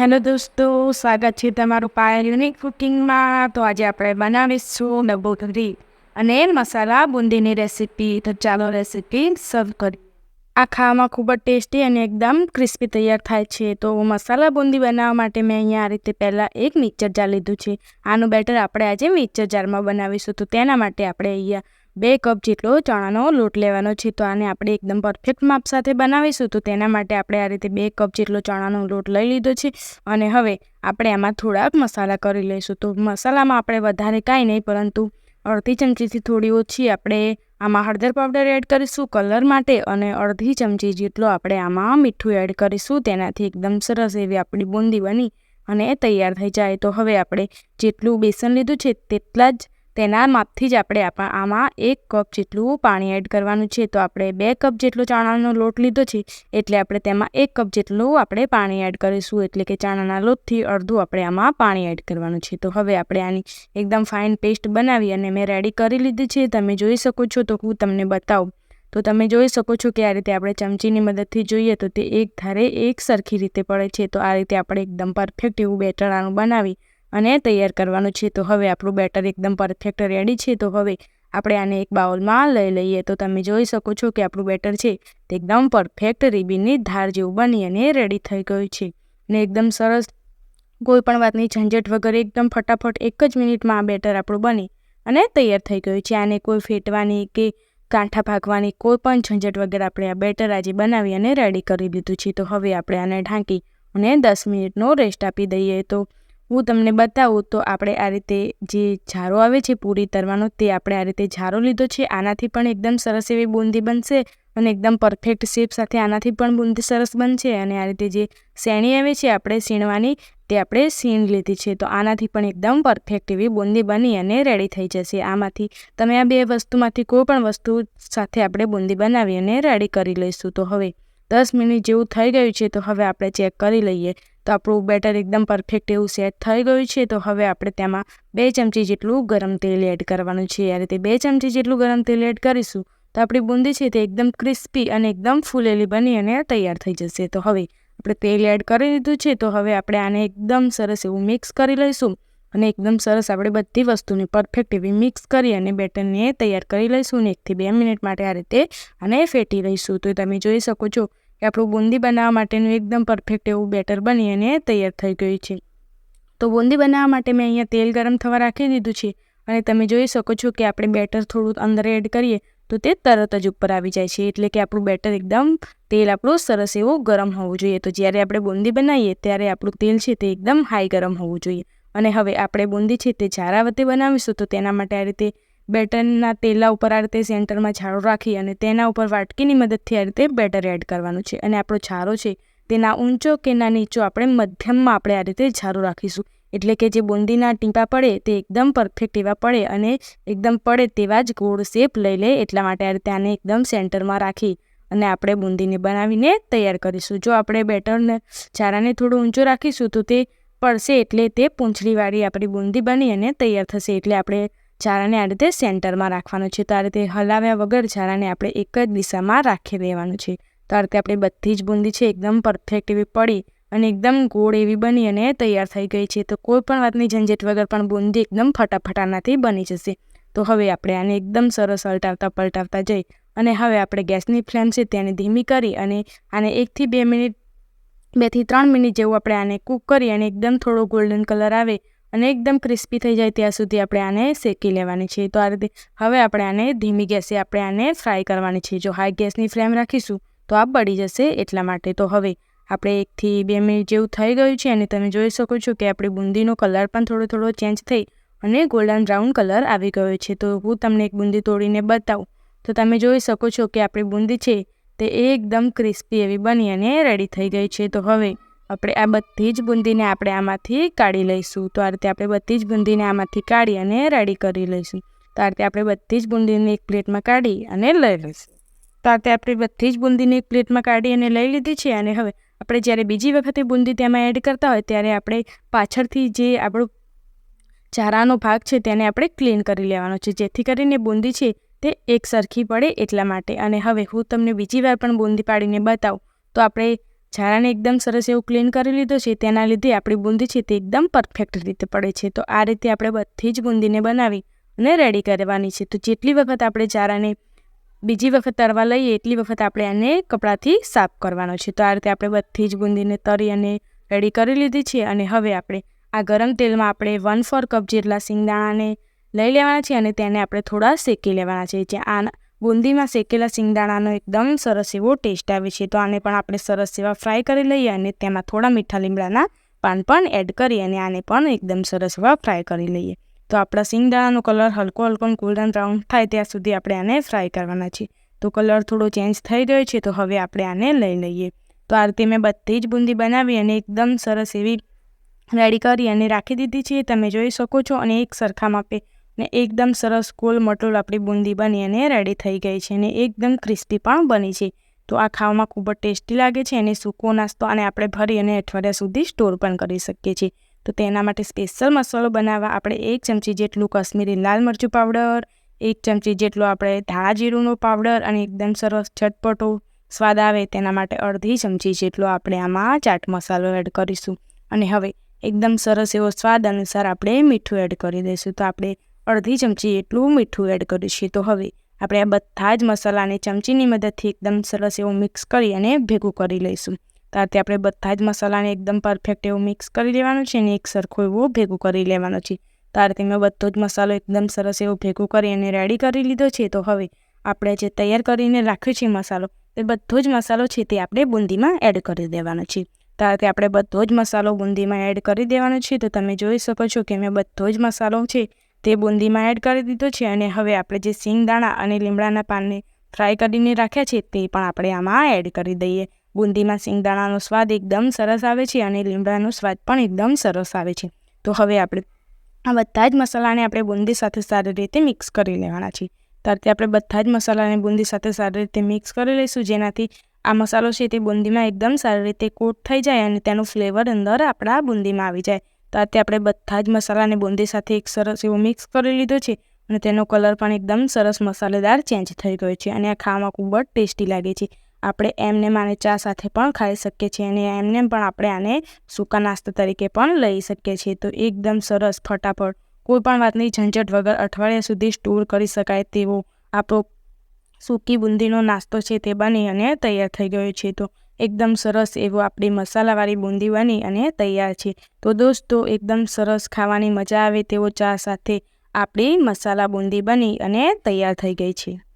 Hello દોસ્તો, સ્વાગત છે તમારું પાયલ યુનિક કુકિંગમાં તો આજે આપણે બનાવીશું ડબ્બોટરી અને મસાલા, બુંદીની રેસીપી તો ચાલો રેસીપી સર્વ કરી. આ ખાવામાં ખૂબ જ ટેસ્ટી અને એકદમ ક્રિસ્પી તૈયાર થાય છે. તો મસાલા, બુંદી બનાવવા માટે મેં અહીંયા આ રીતે પહેલાં એક મિક્સર જાર લીધું છે. આનું બેટર આપણે આજે મિક્સર જારમાં બનાવીશું. તો તેના માટે આપણે અહીંયા બે કપ જેટલો ચણાનો લોટ લેવાનો છે. તો આને આપણે એકદમ પરફેક્ટ માપ સાથે બનાવીશું. તો તેના માટે આપણે આ રીતે બે કપ જેટલો ચણાનો લોટ લઈ લીધો છે. અને હવે આપણે આમાં થોડાક મસાલા કરી લઈશું. તો મસાલામાં આપણે વધારે કાંઈ નહીં, પરંતુ અડધી ચમચીથી થોડી ઓછી આપણે આમાં હળદર પાવડર એડ કરીશું કલર માટે. અને અડધી ચમચી જેટલો આપણે આમાં મીઠું એડ કરીશું. તેનાથી એકદમ સરસ એવી આપણી બૂંદી બની અને તૈયાર થઈ જાય. તો હવે આપણે જેટલું બેસન લીધું છે, તેટલા જ તેના માપથી જ આપણે આમાં એક કપ જેટલું પાણી એડ કરવાનું છે. તો આપણે બે કપ જેટલો ચણાનો લોટ લીધો છે, એટલે આપણે તેમાં એક કપ જેટલું આપણે પાણી એડ કરીશું. એટલે કે ચણાના લોટથી અડધું આપણે આમાં પાણી એડ કરવાનું છે. તો હવે આપણે આની એકદમ ફાઇન પેસ્ટ બનાવી અને મેં રેડી કરી લીધી છે. તમે જોઈ શકો છો, તો હું તમને બતાવું. તો તમે જોઈ શકો છો કે આ રીતે આપણે ચમચીની મદદથી જોઈએ તો તે એક ધારે એક સરખી રીતે પડે છે. તો આ રીતે આપણે એકદમ પરફેક્ટ એવું બેટર આનું બનાવી અને તૈયાર કરવાનું છે. તો હવે આપણું બેટર એકદમ પરફેક્ટ રેડી છે. તો હવે આપણે આને એક બાઉલમાં લઈ લઈએ. તો તમે જોઈ શકો છો કે આપણું બેટર છે તે એકદમ પરફેક્ટ રીબીનની ધાર જેવું બની અને રેડી થઈ ગયું છે. ને એકદમ સરસ કોઈ પણ વાતની ઝંઝટ વગર એકદમ ફટાફટ એક જ મિનિટમાં આ બેટર આપણું બની અને તૈયાર થઈ ગયું છે. આને કોઈ ફેટવાની કે કાંઠા ભાગવાની કોઈ પણ ઝંઝટ વગર આપણે આ બેટર આજે બનાવી અને રેડી કરી લીધું છે. તો હવે આપણે આને ઢાંકી અને દસ મિનિટનો રેસ્ટ આપી દઈએ. તો હું તમને બતાવું તો આપણે આ રીતે જે ઝારો આવે છે પૂરી તરવાનો તે આપણે આ રીતે ઝારો લીધો છે. આનાથી પણ એકદમ સરસ એવી બુંદી બનશે અને એકદમ પરફેક્ટ શેપ સાથે આનાથી પણ બુંદી સરસ બનશે અને આ રીતે જે શેણી આવે છે આપણે સીણવાની તે આપણે સીણ લીધી છે. તો આનાથી પણ એકદમ પરફેક્ટ એવી બુંદી બની અને રેડી થઈ જશે. આમાંથી તમે આ બે વસ્તુમાંથી કોઈ પણ વસ્તુ સાથે આપણે બુંદી બનાવી અને રેડી કરી લઈશું. તો હવે દસ મિનિટ જેવું થઈ ગયું છે. તો હવે આપણે ચેક કરી લઈએ. તો આપણું બેટર એકદમ પરફેક્ટ એવું સેટ થઈ ગયું છે. તો હવે આપણે તેમાં બે ચમચી જેટલું ગરમ તેલ એડ કરવાનું છે. આ રીતે બે ચમચી જેટલું ગરમ તેલ એડ કરીશું, તો આપણી બુંદી છે તે એકદમ ક્રિસ્પી અને એકદમ ફૂલેલી બની અને તૈયાર થઈ જશે. તો હવે આપણે તેલ એડ કરી દીધું છે. તો હવે આપણે આને એકદમ સરસ એવું મિક્સ કરી લઈશું અને એકદમ સરસ આપણે બધી વસ્તુને પરફેક્ટ એવી મિક્સ કરી અને બેટરને તૈયાર કરી લઈશું અને એકથી બે મિનિટ માટે આ રીતે આને ફેટી લઈશું. તો તમે જોઈ શકો છો કે આપણું બુંદી બનાવવા માટેનું એકદમ પરફેક્ટ એવું બેટર બની અને તૈયાર થઈ ગયું છે. તો બુંદી બનાવવા માટે મેં અહીંયા તેલ ગરમ થવા રાખી દીધું છે અને તમે જોઈ શકો છો કે આપણે બેટર થોડું અંદર એડ કરીએ તો તે તરત જ ઉપર આવી જાય છે એટલે કે આપણું બેટર એકદમ તેલ આપણું સરસ એવું ગરમ હોવું જોઈએ. તો જ્યારે આપણે બુંદી બનાવીએ ત્યારે આપણું તેલ છે તે એકદમ હાઈ ગરમ હોવું જોઈએ. અને હવે આપણે બુંદી છે તે ઝારા વતે બનાવીશું તો તેના માટે આ રીતે બેટરના તેલા ઉપર આ રીતે સેન્ટરમાં છારો રાખી અને તેના ઉપર વાટકીની મદદથી આ રીતે બેટર એડ કરવાનું છે. અને આપણો છારો છે તેના ઊંચો કે ના નીચો આપણે મધ્યમમાં આપણે આ રીતે છારો રાખીશું. એટલે કે જે બુંદીના ટીંપા પડે તે એકદમ પરફેક્ટ એવા પડે અને એકદમ પડે તેવા જ ગોળ શેપ લઈ લે એટલા માટે આ રીતે આને એકદમ સેન્ટરમાં રાખી અને આપણે બુંદીને બનાવીને તૈયાર કરીશું. જો આપણે બેટરને છારાને થોડું ઊંચો રાખીશું તો તે પડશે એટલે તે પૂંછડીવાળી આપણી બુંદી બની અને તૈયાર થશે. એટલે આપણે ચારાને આ રીતે સેન્ટરમાં રાખવાનું છે. તો આ રીતે હલાવ્યા વગર ચારાને આપણે એક જ દિશામાં રાખી દેવાનું છે. તો આ રીતે આપણે બધી જ બુંદી છે એકદમ પરફેક્ટ એવી પડી અને એકદમ ગોળ એવી બની અને તૈયાર થઈ ગઈ છે. તો કોઈ પણ વાતની ઝંઝટ વગર પણ બુંદી એકદમ ફટાફટાનાથી બની જશે. તો હવે આપણે આને એકદમ સરસ હલટાવતા પલટાવતા જઈ અને હવે આપણે ગેસની ફ્લેમ છે તેને ધીમી કરી અને આને એકથી બે મિનિટ, બેથી ત્રણ મિનિટ જેવું આપણે આને કૂક કરી અને એકદમ થોડો ગોલ્ડન કલર આવે અને એકદમ ક્રિસ્પી થઈ જાય ત્યાં સુધી આપણે આને શેકી લેવાની છે. તો આ રીતે હવે આપણે આને ધીમી ગેસે આપણે આને ફ્રાય કરવાની છે. જો હાઈ ગેસની ફ્લેમ રાખીશું, તો આ બળી જશે એટલા માટે. તો હવે આપણે એકથી બે મિનિટ જેવું થઈ ગયું છે અને તમે જોઈ શકો છો કે આપણી બુંદીનો કલર પણ થોડો થોડો ચેન્જ થઈ અને ગોલ્ડન બ્રાઉન કલર આવી ગયો છે. તો હું તમને એક બુંદી તોડીને બતાવું. તો તમે જોઈ શકો છો કે આપણી બુંદી છે તે એકદમ ક્રિસ્પી એવી બની અને રેડી થઈ ગઈ છે. તો હવે આપણે આ બધી જ બુંદીને આપણે આમાંથી કાઢી લઈશું. તો આ રીતે આપણે બધી જ બુંદીને આમાંથી કાઢી અને રેડી કરી લઈશું. તો આ રીતે આપણે બધી જ બુંદીને એક પ્લેટમાં કાઢી અને લઈ લઈશું. તો આ રીતે આપણે બધી જ બુંદીને એક પ્લેટમાં કાઢી અને લઈ લીધી છે અને હવે આપણે જ્યારે બીજી વખતે બુંદી તેમાં એડ કરતા હોય ત્યારે આપણે પાછળથી જે આપણું ચારાનો ભાગ છે તેને આપણે ક્લીન કરી લેવાનો છે. જેથી કરીને બુંદી છે તે એક સરખી પડે એટલા માટે. અને હવે હું તમને બીજી વાર પણ બુંદી પાડીને બતાવું. તો આપણે ઝારાને એકદમ સરસ એવું ક્લીન કરી લીધો છે. તેના લીધે આપણી બુંદી છે તે એકદમ પરફેક્ટ રીતે પડે છે. તો આ રીતે આપણે બધી જ બુંદીને બનાવી અને રેડી કરવાની છે. તો જેટલી વખત આપણે ઝારાને બીજી વખત તરવા લઈએ, એટલી વખત આપણે આને કપડાથી સાફ કરવાનો છે. તો આ રીતે આપણે બધી જ બુંદીને તરી અને રેડી કરી લીધી છે. અને હવે આપણે આ ગરમ તેલમાં આપણે વન ફોર કપ જેટલા સિંગદાણાને લઈ લેવાના છે અને તેને આપણે થોડા શેકી લેવાના છે. જ્યાં બુંદીમાં શેકેલા સિંગદાણાનો એકદમ સરસ એવો ટેસ્ટ આવે છે. તો આને પણ આપણે સરસ એવા ફ્રાય કરી લઈએ અને તેમાં થોડા મીઠા લીમડાના પાન પણ એડ કરી અને આને પણ એકદમ સરસ એવા ફ્રાય કરી લઈએ. તો આપણા સિંગદાણાનો કલર હલકો હલકો ગોલ્ડન બ્રાઉન થાય ત્યાં સુધી આપણે આને ફ્રાય કરવાના છે તો કલર થોડો ચેન્જ થઈ ગયો છે તો હવે આપણે આને લઈ લઈએ. તો આ રીતે મેં બધી જ બુંદી બનાવી અને એકદમ સરસ એવી રેડી કરી અને રાખી દીધી છે. તમે જોઈ શકો છો અને એક સરખા માપે ને એકદમ સરસ ગોલ મટોલ આપણી બુંદી બની અને રેડી થઈ ગઈ છે અને એકદમ ક્રિસ્પી પણ બની છે. તો આ ખાવામાં ખૂબ જ ટેસ્ટી લાગે છે અને સૂકો નાસ્તો અને આપણે ભરી અને અઠવાડિયા સુધી સ્ટોર પણ કરી શકીએ છીએ. તો તેના માટે સ્પેશિયલ મસાલો બનાવવા આપણે એક ચમચી જેટલું કશ્મીરી લાલ મરચું પાવડર એક ચમચી જેટલો આપણે ધાણા જીરુંનો પાવડર અને એકદમ સરસ ચટપટો સ્વાદ આવે તેના માટે અડધી ચમચી જેટલો આપણે આમાં ચાટ મસાલો એડ કરીશું. અને હવે એકદમ સરસ એવો સ્વાદ અનુસાર આપણે મીઠું એડ કરી દઈશું. તો આપણે અડધી ચમચી એટલું મીઠું એડ કરીશું તો હવે આપણે આ બધા જ મસાલાને ચમચીની મદદથી એકદમ સરસ એવું મિક્સ કરી અને ભેગું કરી લઈશું. ત્યારથી આપણે બધા જ મસાલાને એકદમ પરફેક્ટ એવું મિક્સ કરી લેવાનું છે અને એક સરખું એવું ભેગું કરી લેવાનું છે. ત્યારથી મેં બધો જ મસાલો એકદમ સરસ એવું ભેગું કરી અને રેડી કરી લીધો છે. તો હવે આપણે જે તૈયાર કરીને રાખ્યો છે મસાલો તે બધો જ મસાલો છે તે આપણે બુંદીમાં એડ કરી દેવાનો છે. ત્યારથી આપણે બધો જ મસાલો બુંદીમાં એડ કરી દેવાનો છે. તો તમે જોઈ શકો છો કે મેં બધો જ મસાલો છે તે બુંદીમાં એડ કરી દીધો છે અને હવે આપણે જે સિંગદાણા અને લીમડાના પાનને ફ્રાય કરીને રાખ્યા છે તે પણ આપણે આમાં એડ કરી દઈએ. બુંદીમાં સિંગદાણાનો સ્વાદ એકદમ સરસ આવે છે અને લીમડાનો સ્વાદ પણ એકદમ સરસ આવે છે. તો હવે આપણે આ બધા જ મસાલાને આપણે બુંદી સાથે સારી રીતે મિક્સ કરી લેવાના છે. ત્યારથી આપણે બધા જ મસાલાને બુંદી સાથે સારી રીતે મિક્સ કરી લઈશું. જેનાથી આ મસાલો છે તે બુંદીમાં એકદમ સારી રીતે કોટ થઈ જાય અને તેનું ફ્લેવર અંદર આપણા બુંદીમાં આવી જાય. તો આ આપણે બધા જ મસાલાને બુંદી સાથે એક સરસ એવો મિક્સ કરી લીધો છે અને તેનો કલર પણ એકદમ સરસ મસાલેદાર ચેન્જ થઈ ગયો છે અને આ ખાવામાં ખૂબ જ ટેસ્ટી લાગે છે. આપણે એમને આને ચા સાથે પણ ખાઈ શકીએ છીએ અને એમને પણ આપણે આને સૂકા નાસ્તા તરીકે પણ લઈ શકીએ છીએ. તો એકદમ સરસ ફટાફટ કોઈ પણ વાતની ઝંઝટ વગર અઠવાડિયા સુધી સ્ટોર કરી શકાય તેવો આપણો સૂકી બુંદીનો નાસ્તો છે તે બની અને તૈયાર થઈ ગયો છે. તો એકદમ સરસ એવો આપણી મસાલાવાળી બુંદી બની અને તૈયાર છે. તો દોસ્તો, એકદમ સરસ ખાવાની મજા આવે તેવો ચા સાથે આપણી મસાલા બુંદી બની અને તૈયાર થઈ ગઈ છે.